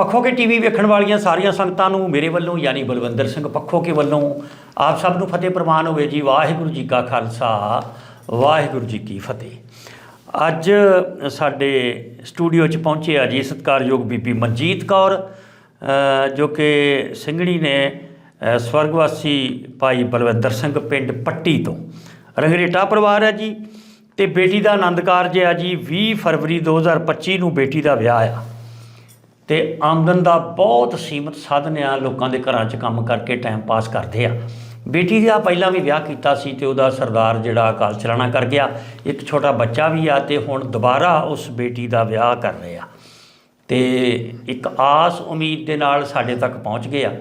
ਪੱਖੋ ਕੇ TV ਵੇਖਣ ਵਾਲੀਆਂ ਸਾਰੀਆਂ ਸੰਗਤਾਂ ਨੂੰ ਮੇਰੇ ਵੱਲੋਂ ਯਾਨੀ ਬਲਵੰਦਰ ਸਿੰਘ ਪੱਖੋ ਕੇ ਵੱਲੋਂ ਆਪ ਸਭ ਨੂੰ ਫਤਿਹ ਪ੍ਰਵਾਨ ਹੋਵੇ ਜੀ, ਵਾਹਿਗੁਰੂ ਜੀ ਕਾ ਖਾਲਸਾ, ਵਾਹਿਗੁਰੂ ਜੀ ਕੀ ਫਤਿਹ। ਅੱਜ ਸਾਡੇ ਸਟੂਡੀਓ 'ਚ ਪਹੁੰਚੇ ਆ ਜੀ ਸਤਿਕਾਰਯੋਗ ਬੀਬੀ ਮਨਜੀਤ ਕੌਰ ਜੋ ਕਿ ਸਿੰਘਣੀ ਨੇ ਸਵਰਗਵਾਸੀ ਭਾਈ ਬਲਵੰਦਰ ਸਿੰਘ ਪਿੰਡ ਪੱਟੀ ਤੋਂ। ਰੰਗਰੇਟਾ ਪਰਿਵਾਰ ਹੈ ਜੀ, ਤੇ ਬੇਟੀ ਦਾ ਆਨੰਦ ਕਾਰਜ ਹੈ ਜੀ 20 ਫਰਵਰੀ 2025 ਨੂੰ ਬੇਟੀ ਦਾ ਵਿਆਹ ਆ। ਤੇ ਆਮਦਨ ਦਾ ਬਹੁਤ ਸੀਮਤ ਸਾਧਨ ਆ ਲੋਕਾਂ ਦੇ ਘਰਾਂ 'ਚ ਕੰਮ ਕਰਕੇ ਟਾਈਮ ਪਾਸ ਕਰਦੇ ਆ। ਬੇਟੀ ਦਾ ਪਹਿਲਾਂ ਵੀ ਵਿਆਹ ਕੀਤਾ ਸੀ ਤੇ ਉਹਦਾ ਸਰਦਾਰ ਜਿਹੜਾ ਅਕਾਲ ਚਲਾਣਾ ਕਰ ਗਿਆ। ਇੱਕ ਛੋਟਾ ਬੱਚਾ ਵੀ ਆ ਤੇ ਹੁਣ ਦੁਬਾਰਾ ਉਸ ਬੇਟੀ ਦਾ ਵਿਆਹ ਕਰ ਰਹੇ ਆ। ਤੇ ਇੱਕ ਆਸ ਉਮੀਦ ਦੇ ਨਾਲ ਸਾਡੇ ਤੱਕ ਪਹੁੰਚ ਗਏ ਆ।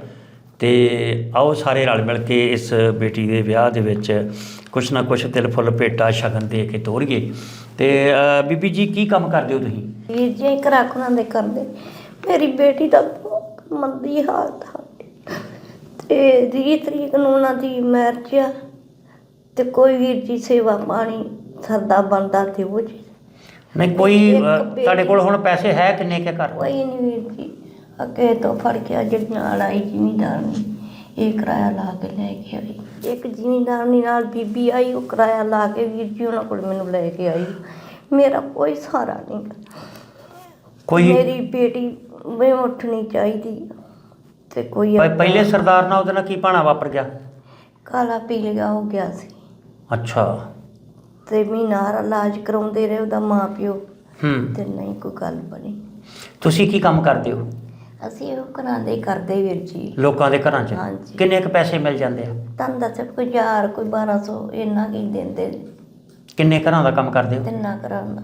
ਤੇ ਆਓ ਸਾਰੇ ਰਲ ਮਿਲ ਕੇ ਇਸ ਬੇਟੀ ਦੇ ਵਿਆਹ ਦੇ ਵਿੱਚ ਕੁਛ ਨਾ ਕੁਛ ਤਿਲ ਫੁੱਲ ਭੇਟਾ ਸ਼ਗਨ ਦੇ ਕੇ ਤੋਰੀਏ। ਤੇ ਅ, ਬੀਬੀ ਜੀ ਕੀ ਕੰਮ ਕਰਦੇ ਹੋ ਤੁਸੀਂ? ਵੀਰ ਜੀ ਕਰਾਖਣਾ ਦੇ ਕਰਦੇ। ਮੇਰੀ ਬੇਟੀ ਦਾ ਬਹੁਤ ਮੰਦੀ ਹਾਲਤ ਹੈ ਤੇ 20 ਤਰੀਕ ਨੂੰ ਉਹਨਾਂ ਦੀ ਮੈਰਿਜ ਆ। ਤੇ ਕੋਈ ਵੀਰ ਜੀ ਸੇਵਾ ਪਾਣੀ ਸਰਦਾ ਬੰਦਾ ਤੇ ਉਹ ਜੀ। ਨਹੀਂ ਕੋਈ ਇੱਕ ਅ, ਬੇਟੀ- ਤੁਹਾਡੇ ਕੋਲ ਹੁਣ ਪੈਸੇ ਹੈ ਕਿੰਨੇ ਕੇ ਘਰ? ਕੋਈ ਨਹੀਂ ਵੀਰ ਜੀ। ਅੱਗੇ ਤੋਂ ਫੜ ਕੇ ਆ ਜਿਹੜੀ ਨਾਲ ਆਈ ਜ਼ਿਮੀਂਦਾਰ ਇਹ ਕਿਰਾਇਆ ਲਾ ਕੇ ਲੈ ਕੇ ਆਈ। ਇੱਕ ਜ਼ਿਮੀਂਦਾਰ ਨਾਲ ਬੀਬੀ ਆਈ ਉਹ ਕਿਰਾਇਆ ਲਾ ਕੇ ਵੀਰ ਜੀ ਉਹਨਾਂ ਕੋਲ ਮੈਨੂੰ ਲੈ ਕੇ ਆਈ। ਮੇਰਾ ਕੋਈ ਸਹਾਰਾ ਨਹੀਂ। ਕੋਈ ਮੇਰੀ ਬੇਟੀ ਵੀ ਉੱਠਣੀ ਚਾਹੀਦੀ। ਤੇ ਕੋਈ ਪ- ਪਹਿਲੇ ਸਰਦਾਰ ਨਾਲ ਉਹਦੇ ਨਾਲ ਕੀ ਪਾਣਾ ਵਾਪਰ ਗਿਆ? ਕਾਲਾ ਪੀਲੀਆ ਹੋ ਗਿਆ ਸੀ। ਅੱਛਾ। ਤੇ ਮਹੀਨਾ ਇਲਾਜ ਕਰਾਉਂਦੇ ਰਹੇ ਉਹਦਾ ਮਾਂ ਪਿਓ ਹੂੰ। ਤੇ ਨਹੀਂ ਕੋਈ ਗੱਲ ਬਣੀ। ਤੁਸੀਂ ਕੀ ਕੰਮ ਕਰਦੇ ਹੋ? ਅਸੀਂ ਉਹ ਘਰਾਂ ਦੇ ਹੀ ਕਰਦੇ ਵੀਰ ਜੀ। ਲੋਕਾਂ ਦੇ ਘਰਾਂ 'ਚ? ਹਾਂਜੀ। ਕਿੰਨੇ ਕੁ ਪੈਸੇ ਮਿਲ ਜਾਂਦੇ ਆ? ਤੁਹਾਨੂੰ ਦੱਸਿਆ ਕੋਈ ਹਜ਼ਾਰ ਕੋਈ 1200 ਇੰਨਾ ਕੀ ਦਿੰਦੇ ਕਿੰਨੇ ਘਰਾਂ ਦਾ ਕੰਮ ਕਰਦੇ ਹੋ? ਤਿੰਨਾਂ ਘਰਾਂ ਦਾ।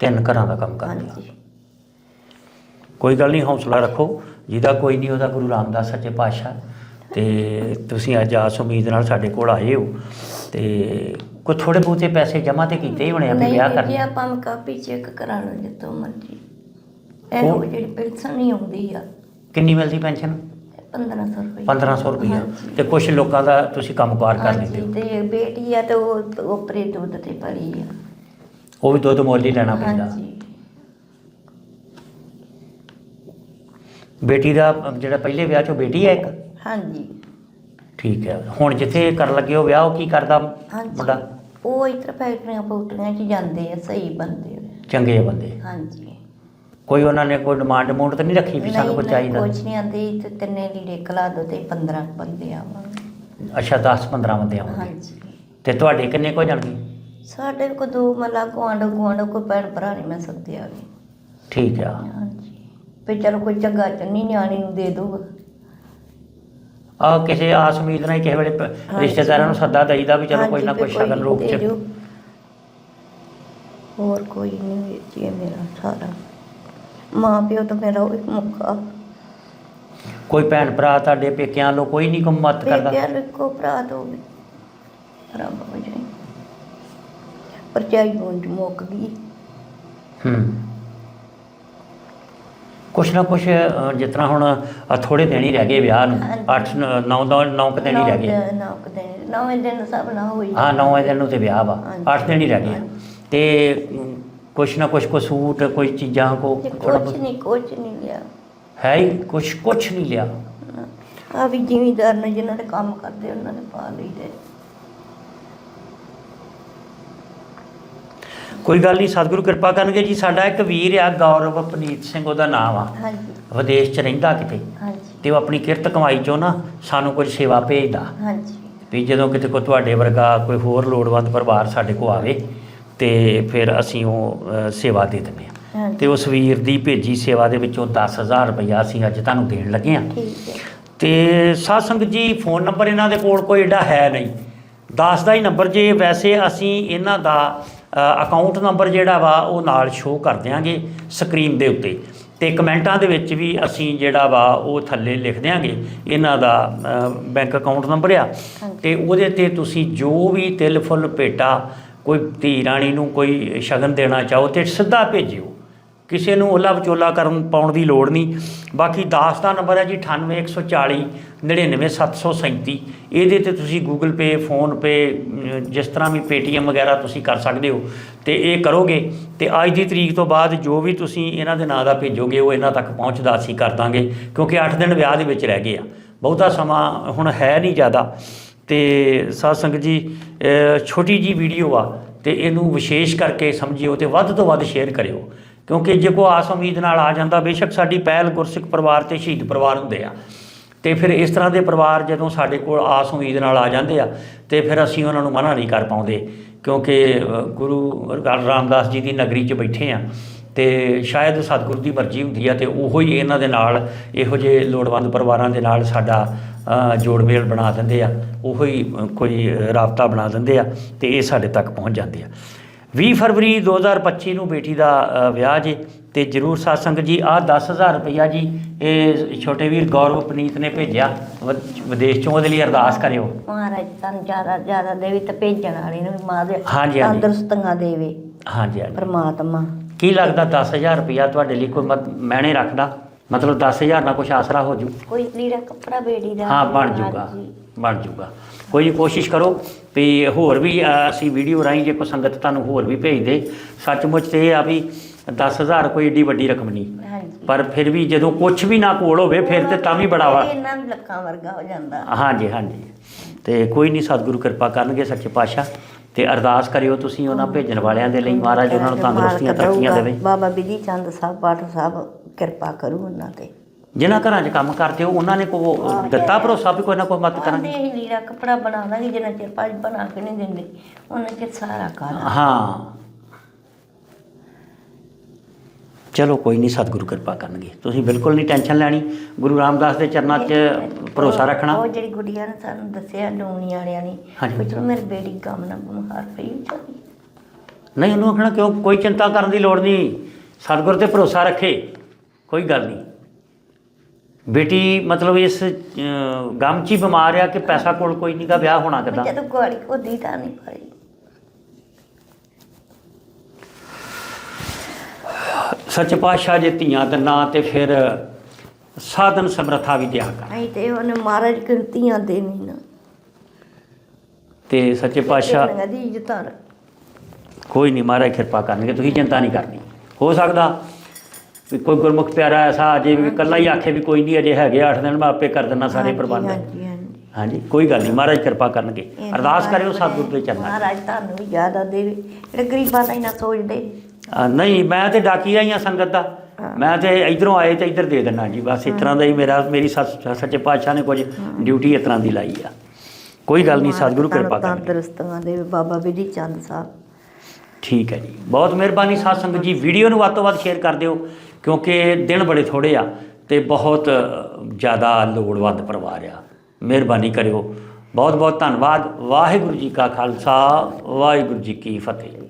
ਤਿੰਨ ਘਰਾਂ ਦਾ ਕੰਮ ਕਰਦੇ ਹੋ। ਹਾਂਜੀ। ਕੋਈ ਗੱਲ ਨਹੀਂ ਹੌਸਲਾ ਰੱਖੋ। ਜਿਹਦਾ ਕੋਈ ਨਹੀਂ ਉਹਦਾ ਗੁਰੂ ਰਾਮਦਾਸ ਸੱਚੇ ਪਾਤਸ਼ਾਹ। ਤੇ ਤੁਸੀਂ ਅੱਜ ਆਸ ਉਮੀਦ ਨਾਲ ਸਾਡੇ ਕੋਲ ਆਏ ਹੋ। ਤੇ ਕੋਈ ਥੋੜੇ ਬਹੁਤੇ ਪੈਸੇ ਜਮ੍ਹਾਂ ਤੇ ਕੀਤੇ ਹੀ ਹੋਣੇ ਆ ਵੀ ਨਹੀਂ ਵਿਆਹ ਵੀਰ ਜੀ ਕਰਨਾ ਆਪਾਂ ਨੂੰ ਕਾਪੀ ਚੈੱਕ ਕਰਾ ਲਓ ਜਿੱਤੋਂ ਮਰਜ਼ੀ। ਇਹ ਉਹ- ਜਿਹੜੀ ਪੈਨਸ਼ਨ ਨਹੀਂ ਆਉਂਦੀ ਆ। ਕਿੰਨੀ ਮਿਲਦੀ ਪੈਨਸ਼ਨ? 1500 ਰੁਪਏ 1500 ਰੁਪਈਆ। ਤੇ ਕੁਝ ਲੋਕਾਂ ਦਾ ਤੁਸੀਂ ਕੰਮਕਾਰ ਕਰ ਲੈਂਦੇ ਹੋ। ਤੇ ਬੇਟੀ ਆ ਤੇ ਉਹ ਉਪਰੇ ਦੁੱਧ ਤੇ ਭਰੀ ਆ। ਉਹ ਵੀ ਦੁੱਧ ਮੁੱਲ ਹੀ ਲੈਣਾ ਪੈਂਦਾ। ਹਾਂਜੀ। ਬੇਟੀ ਦਾ ਅ, ਜਿਹੜਾ ਪਹਿਲੇ ਵਿਆਹ ਚੋਂ ਬੇਟੀ ਹੈ ਇੱਕ? ਹਾਂਜੀ। ਠੀਕ ਹੈ। ਹੁਣ ਜਿੱਥੇ ਕਰਨ ਲੱਗੇ ਹੋ ਵਿਆਹ ਉਹ ਕੀ ਕਰਦਾ ਹਾਂਜੀ। ਮੁੰਡਾ? ਉਹ ਇਤਰ ਫੈਕਟਰੀਆਂ ਫੂਟਰੀਆਂ 'ਚ ਜਾਂਦੇ ਆ ਸਹੀ ਬੰਦੇ। ਚੰਗੇ ਆ ਬੰਦੇ। ਹਾਂਜੀ। ਕੋਈ ਉਹਨਾਂ ਨੇ ਕੋਈ ਡਿਮਾਂਡ ਡਿਮਾਂਡ ਤਾਂ ਨਹੀਂ ਰੱਖੀ ਵੀ ਸਾਨੂੰ ਕੋਈ ਚਾਹੀਦਾ? ਕੁਝ ਨਹੀਂ ਆਂਦੀ ਤੇ ਤਿੰਨੇ ਲੀੜੇ ਕਲਾ ਦੋ ਤੇ 15 ਬੰਦੇ ਆਵਾਂਗੇ। ਅੱਛਾ 10 15 ਬੰਦੇ ਆਉਂਦੇ ਹਾਂਜੀ। ਤੇ ਤੁਹਾਡੇ ਕਿੰਨੇ ਕੋ ਜਾਣਗੇ? ਸਾਡੇ ਕੋ ਦੋ ਮਲਾ ਗੁਆਂਢ ਗੁਆਂਢ ਕੋਈ ਭੈਣ ਭਰਾ ਨਹੀਂ ਮੈਂ ਸੱਦਿਆ ਵੀ। ਠੀਕ ਆ। ਵੀ ਚਲੋ ਕੋਈ ਚੰਗਾ ਚੰਨੀ ਨਿਆਣੀ ਨੂੰ ਦੇ ਦੂਗਾ ਆ ਕਿਸੇ ਆਸ ਉਮੀਦ ਨਾਲ ਹੀ ਕਿਸੇ ਵੇਲੇ ਪ- ਹਾਂਜੀ। ਰਿਸ਼ਤੇਦਾਰਾਂ ਨੂੰ ਸੱਦਾ ਦਈਦਾ ਵੀ ਚਲੋ ਕੋਈ ਨਾ ਵੀ ਕੋਈ ਸ਼ਗਨ ਰੂਪ ਚ। ਹੋਰ ਕੋਈ ਨਹੀਂ ਵੀਰ ਜੀ ਇਹ ਮੇਰਾ ਸਾਰਾ। ਮਾਂ ਪਿਓ ਤਾਂ ਮੇਰਾ ਉਹ ਮੁੱਖਾ ਕੋਈ ਭੈਣ ਭਰਾ ਤੁਹਾਡੇ ਪੇਕਿਆਂ ਲੋ ਕੋਈ ਨਹੀਂ ਕੋਈ ਮਦਦ ਕਰਦਾ? ਪੇਕਿਆਂ ਨੂੰ ਇੱਕੋ ਭਰਾ ਦੋ। ਰੱਬ ਹੋ ਜਾਏ ਪਰਚਾਈ ਮੁੰਡ ਮੁੱਕ ਗਈ। ਹੂੰ। ਕੁਛ ਨਾ ਕੁਛ ਅ, ਜਿਸ ਤਰ੍ਹਾਂ ਹੁਣ ਥੋੜੇ ਦਿਨ ਹੀ ਰਹਿ ਗਏ ਵਿਆਹ ਨੂੰ ਹਾਂਜੀ। 8 9 9 ਕੁ ਦਿਨ ਹੀ ਰਹਿ ਗਏ ਨੌ ਦਿਨ ਨੌਵੇਂ ਦਿਨ ਸਭ ਨਾ ਹੋਈ ਹਾਂ 9 ਦਿਨ ਨੂੰ ਤੇ ਵਿਆਹ ਵਾ ਹਾਂਜੀ। 8 ਦਿਨ ਹੀ ਰਹਿ ਗਏ ਆ। ਤੇ ਅਮ, ਕੁਛ ਨਾ ਕੁਛ ਕੋ ਸੂਟ ਕੋਈ ਚੀਜ਼ਾਂ ਕੋ ਤੇ ਥੋੜਾ ਕੁਛ ਨਹੀਂ ਕੁਛ ਨਹੀਂ ਲਿਆ ਹੈ ਹੀ ਕੁਛ ਕੁਛ ਨਹੀਂ ਲਿਆ ਆ ਵੀ ਜ਼ਿਮੀਦਾਰ ਨੇ ਜਿਨ੍ਹਾਂ ਨੇ ਕੰਮ ਕਰਦੇ ਉਹਨਾਂ ਨੇ ਪਾ ਲਈਦੇ ਕੋਈ ਗੱਲ ਨਹੀਂ ਸਤਿਗੁਰੂ ਕਿਰਪਾ ਕਰਨਗੇ ਜੀ। ਸਾਡਾ ਇੱਕ ਵੀਰ ਆ ਗੌਰਵ ਪਨੀਤ ਸਿੰਘ ਉਹਦਾ ਨਾਮ ਆ। ਹਾਂਜੀ। ਵਿਦੇਸ਼ ਚ ਰਹਿੰਦਾ ਕਿਤੇ। ਹਾਂਜੀ। ਤੇ ਉਹ ਆਪਣੀ ਕਿਰਤ ਕਮਾਈ ਚੋਂ ਨਾ ਸਾਨੂੰ ਕੁਝ ਸੇਵਾ ਭੇਜਦਾ। ਹਾਂਜੀ। ਵੀ ਜਦੋਂ ਕਿਤੇ ਕੋ ਤੁਹਾਡੇ ਵਰਗਾ ਕੋਈ ਹੋਰ ਲੋੜਵੰਦ ਪਰਿਵਾਰ ਸਾਡੇ ਕੋ ਆਵੇ ਤੇ ਫਿਰ ਅਸੀਂ ਉਹ ਅ, ਸੇਵਾ ਦੇ ਦਿੰਦੇ ਆ ਹਾਂਜੀ। ਤੇ ਉਸ ਵੀਰ ਦੀ ਭੇਜੀ ਸੇਵਾ ਦੇ ਵਿੱਚੋਂ 10000 ਰੁਪਇਆ ਅਸੀਂ ਅੱਜ ਤੁਹਾਨੂੰ ਦੇਣ ਲੱਗੇ ਆ ਠੀਕ ਹੈ। ਤੇ ਸਾਧ ਸੰਗਤ ਜੀ ਫੋਨ ਨੰਬਰ ਇਹਨਾਂ ਦੇ ਕੋਲ ਕੋਈ ਏਡਾ ਹੈ ਨਹੀਂ। ਦਾਸ ਦਾ ਹੀ ਨੰਬਰ ਜੇ ਵੈਸੇ ਅਸੀਂ ਇਹਨਾਂ ਦਾ ਅਕਾਊਂਟ ਨੰਬਰ ਜਿਹੜਾ ਵਾ ਉਹ ਨਾਲ ਸ਼ੋਅ ਕਰ ਦਿਆਂਗੇ ਸਕਰੀਨ ਦੇ ਉੱਤੇ। ਤੇ ਕਮੈਂਟਾਂ ਦੇ ਵਿੱਚ ਵੀ ਅਸੀਂ ਜਿਹੜਾ ਵਾ ਉਹ ਥੱਲੇ ਲਿਖ ਦਿਆਂਗੇ ਇਹਨਾਂ ਦਾ ਬੈਂਕ ਅਕਾਊਂਟ ਨੰਬਰ ਆ। ਤੇ ਉਹਦੇ ਤੇ ਤੁਸੀਂ ਜੋ ਵੀ ਤਿਲ ਫੁੱਲ ਭੇਟਾ ਕੋਈ ਧੀ ਰਾਣੀ ਨੂੰ ਕੋਈ ਸ਼ਗਨ ਦੇਣਾ ਚਾਹੋ ਤੇ ਸਿੱਧਾ ਭੇਜਿਓ। ਕਿਸੇ ਨੂੰ ਓਲਾ ਵਿਚੋਲਾ ਕਰਨ ਪਾਉਣ ਦੀ ਲੋੜ ਨਹੀਂ। ਬਾਕੀ ਦਾਸ ਦਾ ਨੰਬਰ ਹੈ ਜੀ 98140 99737 ਇਹਦੇ ਤੇ ਤੁਸੀਂ ਗੂਗਲ ਪੇ ਫੋਨ ਪੇ ਜਿਸ ਤਰ੍ਹਾਂ ਵੀ ਪੇਟੀਐਮ ਵਗੈਰਾ ਤੁਸੀਂ ਕਰ ਸਕਦੇ ਹੋ। ਤੇ ਇਹ ਕਰੋਗੇ, ਤੇ ਅੱਜ ਦੀ ਤਰੀਕ ਤੋਂ ਬਾਅਦ ਜੋ ਵੀ ਤੁਸੀਂ ਇਹਨਾਂ ਦੇ ਨਾਂ ਦਾ ਭੇਜੋਗੇ, ਉਹ ਇਹਨਾਂ ਤੱਕ ਪਹੁੰਚਦਾ ਅਸੀਂ ਕਰ ਦਾਂਗੇ, ਕਿਉਂਕਿ 8 ਦਿਨ ਵਿਆਹ ਦੇ ਵਿੱਚ ਰਹਿ ਗਏ ਆ। ਬਹੁਤਾ ਸਮਾਂ ਹੁਣ ਹੈ ਨਹੀਂ ਜ਼ਿਆਦਾ। ਤੇ ਸਾਧ ਸੰਗਤ ਜੀ ਛੋਟੀ ਜੀ ਵੀਡੀਓ ਆ, ਤੇ ਇਹਨੂੰ ਵਿਸ਼ੇਸ਼ ਕਰਕੇ ਸਮਝਿਓ ਤੇ ਵੱਧ ਤੋਂ ਵੱਧ ਸ਼ੇਅਰ ਕਰਿਓ। ਕਿਉਂਕਿ ਜੇ ਕੋ ਆਸ ਉਮੀਦ ਨਾਲ ਆ ਜਾਂਦਾ ਬੇਸ਼ੱਕ ਸਾਡੀ ਪਹਿਲ ਗੁਰਸਿੱਖ ਪਰਿਵਾਰ ਤੇ ਸ਼ਹੀਦ ਪਰਿਵਾਰ ਹੁੰਦੇ ਆ। ਤੇ ਫਿਰ ਇਸ ਤਰ੍ਹਾਂ ਦੇ ਪਰਿਵਾਰ ਜਦੋਂ ਸਾਡੇ ਕੋਲ ਆਸ ਉਮੀਦ ਨਾਲ ਆ ਜਾਂਦੇ ਆ ਤੇ ਫਿਰ ਅਸੀਂ ਉਹਨਾਂ ਨੂੰ ਮਨਾ ਨਹੀਂ ਕਰ ਪਾਉਂਦੇ। ਕਿਉਂਕਿ ਅ, ਗੁਰੂ ਰਾਮਦਾਸ ਜੀ ਦੀ ਨਗਰੀ 'ਚ ਬੈਠੇ ਆ ਤੇ ਸ਼ਾਇਦ ਸਤਿਗੁਰੂ ਦੀ ਮਰਜ਼ੀ ਹੁੰਦੀ ਆ ਤੇ ਉਹੋ ਹੀ ਇਹਨਾਂ ਦੇ ਨਾਲ ਇਹੋ ਜਿਹੇ ਲੋੜਵੰਦ ਪਰਿਵਾਰਾਂ ਦੇ ਨਾਲ ਸਾਡਾ ਜੋੜ ਮੇਲ ਬਣਾ ਦਿੰਦੇ ਆ। ਉਹੋ ਹੀ ਕੋਈ ਰਾਬਤਾ ਬਣਾ ਦਿੰਦੇ ਆ ਤੇ ਇਹ ਸਾਡੇ ਤੱਕ ਪਹੁੰਚ ਜਾਂਦੇ ਆ। 20 ਫਰਵਰੀ 2025 ਨੂੰ ਬੇਟੀ ਦਾ ਵਿਆਹ ਜੇ ਤੇ ਜਰੂਰ ਸਾਧ ਜੀ ਆਹ 10000 ਰੁਪਇਆ ਜੀ ਇਹ ਛੋਟੇ ਵੀਰ ਗੌਰਵ ਪਨੀਤ ਨੇ ਭੇਜਿਆ ਵਿਦੇਸ਼ ਚੋਂ ਉਹਦੇ ਲਈ ਅਰਦਾਸ ਕਰਿਓ। ਮਹਾਰਾਜ ਤੁਹਾਨੂੰ ਜ਼ਿਆਦਾ ਜ਼ਿਆਦਾ ਦੇਵੇ ਤੇ ਭੇਜਣ ਵਾਲੇ ਨੂੰ ਮਾਂ ਦੇ ਹਾਂਜੀ, ਹਾਂਜੀ। ਤੰਦਰੁਸਤੀਆਂ ਦੇਵੇ। ਹਾਂਜੀ ਹਾਂਜੀ। ਪਰਮਾਤਮਾ। ਕੀ ਲੱਗਦਾ 10000 ਰੁਪਇਆ ਤੁਹਾਡੇ ਲਈ ਕੋਈ ਮੈਨੇ ਰੱਖਦਾ? ਮਤਲਬ 10000 ਨਾਲ ਕੁਝ ਆਸਰਾ ਹੋ ਜੂ? ਕੋਈ ਲੀੜਾ ਕੱਪੜਾ ਬੇੜੀ ਦਾ ਹਾਂ ਬਣ ਜੂਗਾ। ਬਣ ਜੂਗਾ। ਕੋਈ ਕੋਸ਼ਿਸ਼ ਕਰੋ ਵੀ ਹੋਰ ਵੀ ਅਸੀਂ ਵੀਡੀਓ ਰਾਹੀਂ ਜੇ ਕੋਈ ਸੰਗਤ ਤੁਹਾਨੂੰ ਹੋਰ ਵੀ ਭੇਜ ਦੇ। ਸੱਚਮੁੱਚ ਤੇ ਇਹ ਆ ਵੀ 10000 ਕੋਈ ਏਡੀ ਵੱਡੀ ਰਕਮ ਨਹੀਂ। ਹਾਂਜੀ। ਪਰ ਫਿਰ ਵੀ ਜਦੋਂ ਕੁਝ ਵੀ ਨਾ ਕੋਲ ਹੋਵੇ ਫਿਰ ਤੇ ਤਾਂ ਵੀ ਬੜਾ ਵਾ। ਇਹਨਾਂ ਵੀ ਲੱਖਾਂ ਵਰਗਾ ਹੋ ਜਾਂਦਾ। ਹਾਂਜੀ ਹਾਂਜੀ। ਤੇ ਕੋਈ ਨਹੀਂ ਸਤਿਗੁਰੂ ਕਿਰਪਾ ਕਰਨਗੇ ਸੱਚੇ ਪਾਤਸ਼ਾਹ। ਤੇ ਅਰਦਾਸ ਕਰਿਓ ਤੁਸੀਂ ਉਹਨਾਂ ਭੇਜਣ ਵਾਲਿਆਂ ਦੇ ਲਈ। ਮਹਾਰਾਜ ਉਹਨਾਂ ਨੂੰ ਤੰਦਰੁਸਤੀਆਂ ਤਰੱਕੀਆਂ। ਦੇਵੇ। ਬਾਬਾ ਬਿਧੀ ਚੰਦ ਸਾਹਿਬ ਪਾਠ ਸਾਹਿਬ ਕਿਰਪਾ ਕਰੂ ਉਹਨਾਂ ਤੇ। ਜਿਨ੍ਹਾਂ ਘਰਾਂ 'ਚ ਕੰਮ ਕਰਦੇ ਹੋ ਉਹਨਾਂ ਨੇ ਕੋ ਦਿੱਤਾ ਭਰੋਸਾ ਵੀ ਕੋਈ ਨਾ ਕੋਈ ਮਤ ਕਰਾਂਗੇ ਆਂਦੇ ਹੀ ਲੀੜਾ ਕੱਪੜਾ ਬਣਾ ਦਾਂਗੇ ਜਿੰਨਾ ਚਿਰ ਭਾਜ ਬਣਾ ਕੇ ਨਹੀਂ ਦਿੰਦੇ ਉਹਨਾਂ ਚਿਰ ਸਾਰਾ ਕਰ ਹਾਂ। ਚਲੋ ਕੋਈ ਨਹੀਂ ਸਤਿਗੁਰੂ ਕਿਰਪਾ ਕਰਨਗੇ। ਤੁਸੀਂ ਬਿਲਕੁਲ ਨਹੀਂ ਟੈਨਸ਼ਨ ਲੈਣੀ। ਗੁਰੂ ਰਾਮਦਾਸ ਦੇ ਚਰਨਾਂ 'ਚ ਭਰੋਸਾ ਰੱਖਣਾ। ਉਹ ਜਿਹੜੀ ਗੁੱਡੀਆਂ ਨੇ ਸਾਨੂੰ ਦੱਸਿਆ ਡੋਣੀ ਵਾਲਿਆਂ ਨੇ ਹਾਂਜੀ। ਵੀ ਚਲੋ ਮੇਰੀ ਬੇਟੀ ਕੰਮ ਨਾ ਬਿਮਾਰ ਪਈ ਵਿਚਾਰੀ ਨਹੀਂ ਉਹਨੂੰ ਆਖਣਾ ਕਿਉਂ? ਕੋਈ ਚਿੰਤਾ ਕਰਨ ਦੀ ਲੋੜ ਨਹੀਂ। ਸਤਿਗੁਰ ਤੇ ਭਰੋਸਾ ਰੱਖੇ ਕੋਈ ਗੱਲ ਨਹੀਂ। ਬੇਟੀ ਮਤਲਬ ਇਸ ਗਮ 'ਚ ਹੀ ਬਿਮਾਰ ਆ ਕਿ ਪੈਸਾ ਕੋਲ ਕੋਈ ਨਹੀਂਗਾ ਵਿਆਹ ਹੋਣਾ ਕਿਦਾਂ? ਜਦੋਂ ਗਾੜੀ ਕੋਦੀ ਤਾਂ ਨਹੀਂ ਪਾਈ। ਸੱਚ ਪਾਤਸ਼ਾਹ ਜੇ ਧੀਆਂ ਦਿਨਾਂ ਤੇ ਫਿਰ ਸਾਧਨ ਸਮਰੱਥਾ ਵੀ ਦਿਆ ਕਰ। ਨਹੀਂ ਤੇ ਉਹਨੇ ਮਹਾਰਾਜ ਕਿਰਤੀਆਂ ਦੇਣੀ ਨਾ। ਤੇ ਸੱਚੇ ਪਾਤਸ਼ਾਹ ਇਹਨਾਂ ਦੀ ਇੱਜ਼ਤਾਂ ਰੱਖ। ਕੋਈ ਨਹੀਂ ਮਹਾਰਾਜ ਕਿਰਪਾ ਕਰਨਗੇ ਤੁਸੀਂ ਚਿੰਤਾ ਨਹੀਂ ਕਰਨੀ। ਹੋ ਸਕਦਾ ਵੀ ਕੋਈ ਗੁਰਮੁਖ ਪਿਆਰਾ ਐਸਾ ਅਜੇ ਵੀ ਇਕੱਲਾ ਹੀ ਆਖੇ ਵੀ ਕੋਈ ਨਹੀਂ ਅਜੇ ਹੈਗੇ 8 ਦਿਨ ਮੈਂ ਆਪੇ ਕਰ ਦਿੰਦਾ ਸਾਰੇ ਪ੍ਰਬੰਧ। ਹਾਂਜੀ ਹਾਂਜੀ। ਹਾਂਜੀ ਕੋਈ ਗੱਲ ਨਹੀਂ ਮਹਾਰਾਜ ਕਿਰਪਾ ਕਰਨਗੇ। ਅਰਦਾਸ ਕਰਿਓ ਸਤਿਗੁਰ ਦੇ ਚਰਨਾਂ 'ਚ। ਮਹਾਰਾਜ ਤੁਹਾਨੂੰ ਵੀ ਜ਼ਿਆਦਾ ਦੇਵੇ। ਜਿਹੜੇ ਗਰੀਬਾਂ ਦਾ ਹੀ ਨਾ ਸੋਚਦੇ। ਆ, ਨਹੀਂ ਮੈਂ ਤੇ ਡਾਕੀ ਆਈ ਆ ਸੰਗਤ ਦਾ। ਮੈਂ ਤੇ ਇਧਰੋਂ ਆਏ ਤੇ ਇਧਰ ਦੇ ਦੇਣਾ ਜੀ ਬਸ ਇਸ ਤਰ੍ਹਾਂ ਦਾ ਹੀ ਮੇਰਾ ਮੇਰੀ ਸੱਚ- ਸੱਚੇ ਪਾਤਸ਼ਾਹ ਨੇ ਕੁਝ ਡਿਊਟੀ ਇਸ ਤਰ੍ਹਾਂ ਦੀ ਲਾਈ ਆ। ਕੋਈ ਗੱਲ ਨਹੀਂ ਸਤਿਗੁਰੂ ਕਿਰਪਾ ਤੁਹਾਨੂੰ ਕਰਨਗੇ। ਤੰਦਰੁਸਤੀਆਂ ਦੇਵੇ ਬਾਬਾ ਬਿਧੀ ਚੰਦ ਸਾਹਿਬ। ਠੀਕ ਹੈ ਜੀ। ਬਹੁਤ ਮਿਹਰਬਾਨੀ ਸਾਧ ਸੰਗਤ ਜੀ। ਵੀਡੀਓ ਨੂੰ ਵੱਧ ਤੋਂ ਵੱਧ ਸ਼ੇਅਰ ਕਰ ਦਿਓ। ਕਿਉਂਕਿ ਦਿਨ ਬੜੇ ਥੋੜੇ ਆ ਤੇ ਬਹੁਤ ਜ਼ਿਆਦਾ ਲੋੜਵੰਦ ਪਰਿਵਾਰ ਆ। ਮਿਹਰਬਾਨੀ ਕਰਿਓ। ਬਹੁਤ ਬਹੁਤ ਧੰਨਵਾਦ। ਵਾਹਿਗੁਰੂ ਜੀ ਕਾ ਖਾਲਸਾ, ਵਾਹਿਗੁਰੂ ਜੀ ਕੀ ਫਤਿਹ।